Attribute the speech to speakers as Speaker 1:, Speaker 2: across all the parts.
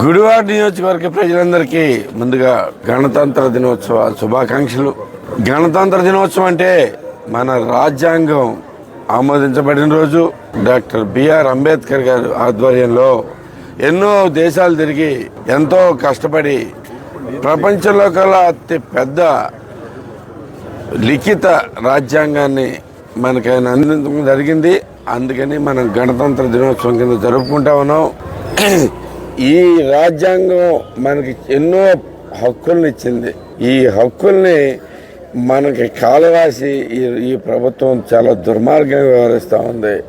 Speaker 1: గుడివాడ నియోజకవర్గ ప్రజలందరికీ ముందుగా గణతంత్ర దినోత్సవ శుభాకాంక్షలు. గణతంత్ర దినోత్సవం అంటే మన రాజ్యాంగం ఆమోదించబడిన రోజు. డాక్టర్ బిఆర్ అంబేద్కర్ గారు ఆధ్వర్యంలో ఎన్నో దేశాలు తిరిగి ఎంతో కష్టపడి ప్రపంచంలో కల్లా అతి పెద్ద లిఖిత రాజ్యాంగాన్ని మనకి ఆయన అందించడం జరిగింది. అందుకని మనం గణతంత్ర దినోత్సవం కింద జరుపుకుంటా ఉన్నాం. ఈ రాజ్యాంగం మనకి ఎన్నో హక్కుల్ని ఇచ్చింది ఈ హక్కుల్ని మనకి కాలరాసి ఈ ఈ ప్రభుత్వం చాలా దుర్మార్గంగా వ్యవహరిస్తూ ఉంది.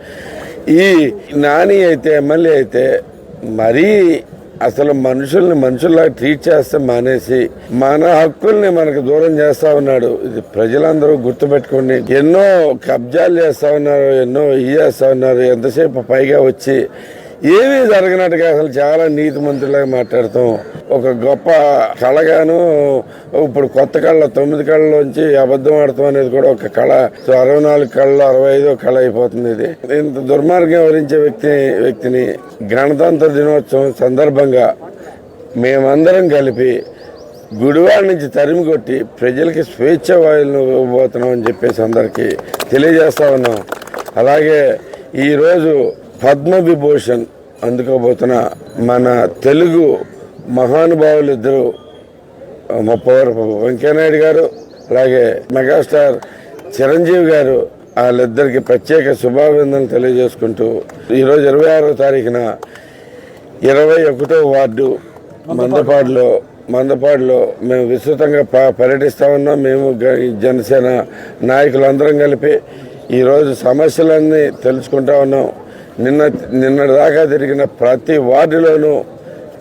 Speaker 1: ఈ నాని అయితే ఎమ్మెల్యే అయితే మరీ అసలు మనుషుల్ని మనుషుల్లా ట్రీట్ చేస్తే మానేసి మన హక్కుల్ని మనకు దూరం చేస్తా ఉన్నాడు. ఇది ప్రజలందరూ గుర్తుపెట్టుకోండి. ఎన్నో కబ్జాలు చేస్తా ఉన్నారు ఎన్నో ఇది చేస్తా ఉన్నారు. ఎంతసేపు పైగా వచ్చి ఏమీ జరగనట్టుగా అసలు చాలా నీతి మంత్రులాగా మాట్లాడతాం. ఒక గొప్ప కళగాను ఇప్పుడు కొత్త కళ్ళ తొమ్మిది కళ్ళలోంచి అబద్ధం ఆడతాం అనేది కూడా ఒక కళ. అరవై నాలుగు కళ్ళు అరవై ఐదో కళ అయిపోతుంది ఇది. ఇంత దుర్మార్గం వివరించే వ్యక్తి వ్యక్తిని గణతంత్ర దినోత్సవం సందర్భంగా మేమందరం కలిపి గుడివాడ నుంచి తరిమి కొట్టి ప్రజలకి స్వేచ్ఛ వాయులను ఇవ్వబోతున్నాం అని చెప్పేసి అందరికీ తెలియజేస్తా ఉన్నాం. అలాగే ఈరోజు పద్మ విభూషణ్ అందుకోబోతున్న మన తెలుగు మహానుభావులు ఇద్దరు ముప్పవరపు వెంకయ్యనాయుడు గారు అలాగే మెగాస్టార్ చిరంజీవి గారు వాళ్ళిద్దరికి ప్రత్యేక శుభాభినందనలు తెలియజేసుకుంటూ ఈరోజు ఇరవై ఆరో తారీఖున ఇరవై ఒకటో వార్డు మందపాడులో మందపాడులో మేము విస్తృతంగా ప- పర్యటిస్తా ఉన్నాం. మేము జనసేన నాయకులందరం కలిపి ఈరోజు సమస్యలన్నీ తెలుసుకుంటా ఉన్నాం. నిన్న నిన్నటి దాకా జరిగిన ప్రతి వార్డులోనూ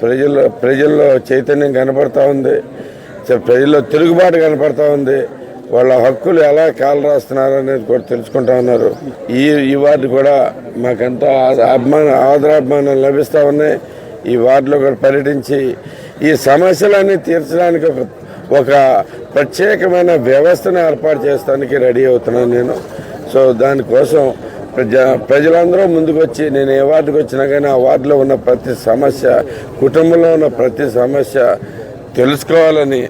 Speaker 1: ప్రజల్లో ప్రజల్లో చైతన్యం కనపడతా ఉంది. ప్రజల్లో తిరుగుబాటు కనపడతా ఉంది. వాళ్ళ హక్కులు ఎలా కాలు రాస్తున్నారు అనేది కూడా తెలుసుకుంటా ఉన్నారు. ఈ ఈ వార్డు కూడా మాకెంతో అభిమాన ఆదరాభిమానం లభిస్తూ ఉన్నాయి. ఈ వార్డులో కూడా పర్యటించి ఈ సమస్యలన్నీ తీర్చడానికి ఒక ఒక ప్రత్యేకమైన వ్యవస్థను ఏర్పాటు చేస్తానికి రెడీ అవుతున్నాను నేను. సో దానికోసం ప్రజా ప్రజలందరూ ముందుకు వచ్చి నేను ఏ వార్డుకి వచ్చినా కానీ ఆ వార్డులో ఉన్న ప్రతి సమస్య కుటుంబంలో ఉన్న ప్రతి సమస్య తెలుసుకోవాలని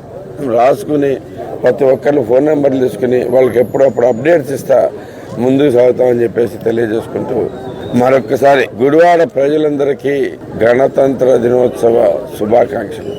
Speaker 1: రాసుకుని ప్రతి ఒక్కరిని ఫోన్ నెంబర్లు తీసుకుని వాళ్ళకి ఎప్పుడప్పుడు అప్డేట్స్ ఇస్తా ముందుకు సాగుతామని చెప్పేసి తెలియజేసుకుంటూ మరొకసారి గుడివాడ ప్రజలందరికీ గణతంత్ర దినోత్సవ శుభాకాంక్షలు.